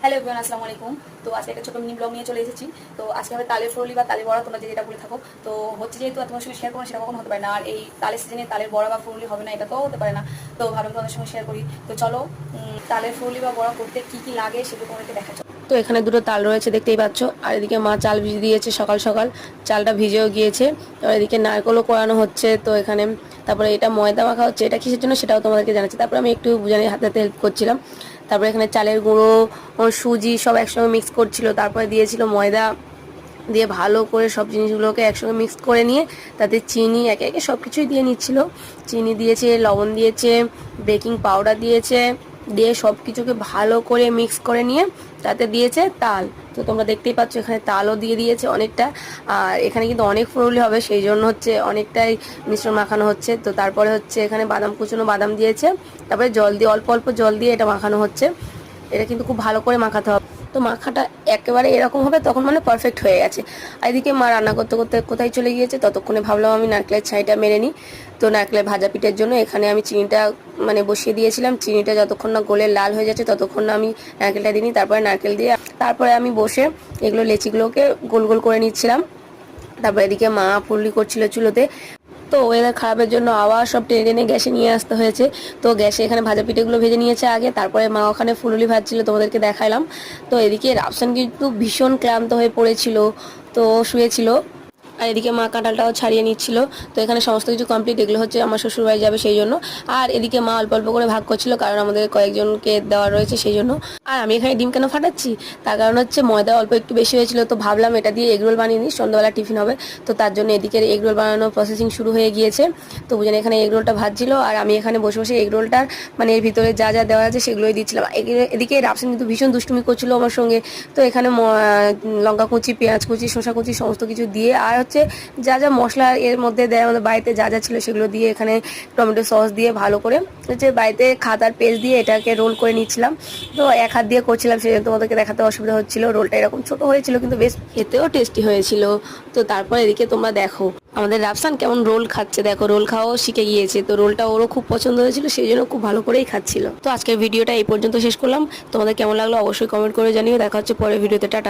Hello everyone, আসসালামু আলাইকুম। তো আজকে একটা ছোটো মিনি ব্লগ নিয়ে চলে এসেছি। তো আজকে হবে তালের ফরলি বা তালের বড়া তোমরা যেটা বলে থাকো, তো হচ্ছে যেহেতু তোমার সঙ্গে শেয়ার করব সেটা কখনো হতে পারে না। আর এই তালের সিজনে তালের বড়া বা ফরলি হবে না, এটা তো হতে পারে না। তো ভাবলাম তোমাদের সঙ্গে শেয়ার করি। তো চলো তালের ফরলি বা বড়া করতে কি কি লাগে সেগুলো তোমাদেরকে দেখা তো এখানে দুটো তাল রয়েছে, দেখতেই পাচ্ছ। আর এদিকে মা চাল ভিজে দিয়েছে সকাল সকাল। চালটা ভিজেও গিয়েছে। আর এদিকে নারকলও করানো হচ্ছে। তো এখানে তারপরে এটা ময়দা মাখা হচ্ছে। এটা কিসের জন্য সেটাও তোমাদেরকে জানাচ্ছি। তারপরে আমি একটু বুঝানি, হাতে হাতে হেল্প করছিলাম। তারপরে এখানে চালের গুঁড়ো সুজি সব একসঙ্গে মিক্স করছিল। তারপরে দিয়েছিল ময়দা দিয়ে ভালো করে সব জিনিসগুলোকে একসঙ্গে মিক্স করে নিয়ে তাতে চিনি, একে একে সব কিছুই দিয়ে নিচ্ছিল। চিনি দিয়েছে, লবণ দিয়েছে বেকিং পাউডার দিয়েছে। দিয়ে সব কিছুকে ভালো করে মিক্স করে নিয়ে তাতে দিয়েছে তাল। তো তোমরা দেখতেই পাচ্ছ, এখানে তালও দিয়ে দিয়েছে অনেকটা। আর এখানে কিন্তু অনেক ফুরুলি হবে, সেই জন্য হচ্ছে অনেকটাই মিশ্রণ মাখানো হচ্ছে। তো তারপরে হচ্ছে এখানে বাদাম, কুচনো বাদাম দিয়েছে। তারপরে জল দিয়ে, অল্প অল্প জল দিয়ে এটা মাখানো হচ্ছে। এটা কিন্তু খুব ভালো করে মাখাতে হবে। তো মাখাটা একেবারে এরকম হবে তখন মানে পারফেক্ট হয়ে গেছে। আর এদিকে মা রান্না করতে করতে কোথায় চলে গিয়েছে, ততক্ষণে ভাবলাম আমি নারকেলের ছাইটা মেরে নিই। তো নারকেলের ভাজা পিঠের জন্য এখানে আমি চিনিটা মানে বসিয়ে দিয়েছিলাম। চিনিটা যতক্ষণ না গোলে লাল হয়ে যাচ্ছে ততক্ষণ না আমি নারকেলটা দিই তারপরে নারকেল দিয়ে তারপরে আমি বসে এগুলো লেচিগুলোকে গোল গোল করে নিচ্ছিলাম। তারপর এদিকে মা ফুললি করছিল চুলোতে। তো ওয়েদার খারাপের জন্য আবার সব টেনে টেনে গ্যাসে নিয়ে আসতে হয়েছে। তো গ্যাসে এখানে ভাজা পিঠেগুলো ভেজে নিয়েছে আগে, তারপরে মা ওখানে ফুলুলি ভাজছিল, তোমাদেরকে দেখাইলাম। তো এদিকে রাফসান কিন্তু ভীষণ ক্লান্ত হয়ে পড়েছিল, তো শুয়েছিল। আর এদিকে মা কাঁঠালটাও ছাড়িয়ে নিচ্ছিল। তো এখানে সমস্ত কিছু কমপ্লিট এগুলো হচ্ছে আমার শ্বশুরবাড়ি যাবে সেই জন্য। আর এদিকে মা অল্প অল্প করে ভাগ করছিল, কারণ আমাদের কয়েকজনকে দেওয়া রয়েছে সেই জন্য। আর আমি এখানে ডিম কেন ফাটাচ্ছি? তার কারণ হচ্ছে ময়দা অল্প একটু বেশি হয়েছিল, তো ভাবলাম এটা দিয়ে এগরোল বানিয়ে নিই, সন্ধ্যাবেলা টিফিন হবে। তো তার জন্য এদিকে এগরোল বানানোর প্রসেসিং শুরু হয়ে গিয়েছে। তো বুঝেন এখানে এগরোলটা ভাজছিল, আর আমি এখানে বসে বসে এগরোলটার মানে এর ভিতরে যা যা দেওয়া আছে সেগুলোই দিচ্ছিলাম। এদিকে রাফসান কিন্তু ভীষণ দুষ্টুমি করছিল আমার সঙ্গে। তো এখানে লঙ্কা কুচি, পেঁয়াজ কুচি, শসা কুচি সমস্ত কিছু দিয়ে, আর হচ্ছে যা যা মশলা এর মধ্যে দেয়, আমাদের বাড়িতে যা যা ছিল সেগুলো দিয়ে এখানে টমেটো সস দিয়ে ভালো করে, হচ্ছে বাড়িতে খাতার পেস্ট দিয়ে এটাকে রোল করে নিচ্ছিলাম। তো এক হাত দিয়ে করছিলাম সেই জন্য তোমাদেরকে দেখাতে অসুবিধা হচ্ছিল, রোলটা এরকম ছোট হয়েছিল কিন্তু বেশ খেতেও টেস্টি হয়েছিল। তো তারপর এদিকে তোমরা দেখো, আমাদের রাফসান কেমন রোল খাচ্ছে দেখো, রোল খাওয়াও শিখে গিয়েছে, তো রোলটা ওরও খুব পছন্দ হয়েছিল, সেই জন্য খুব ভালো করেই খাচ্ছিল। তো আজকের ভিডিওটা এই পর্যন্ত শেষ করলাম, তোমাদের কেমন লাগল অবশ্যই কমেন্ট করে জানিও, দেখা হচ্ছে পরের ভিডিওতে, টাটা।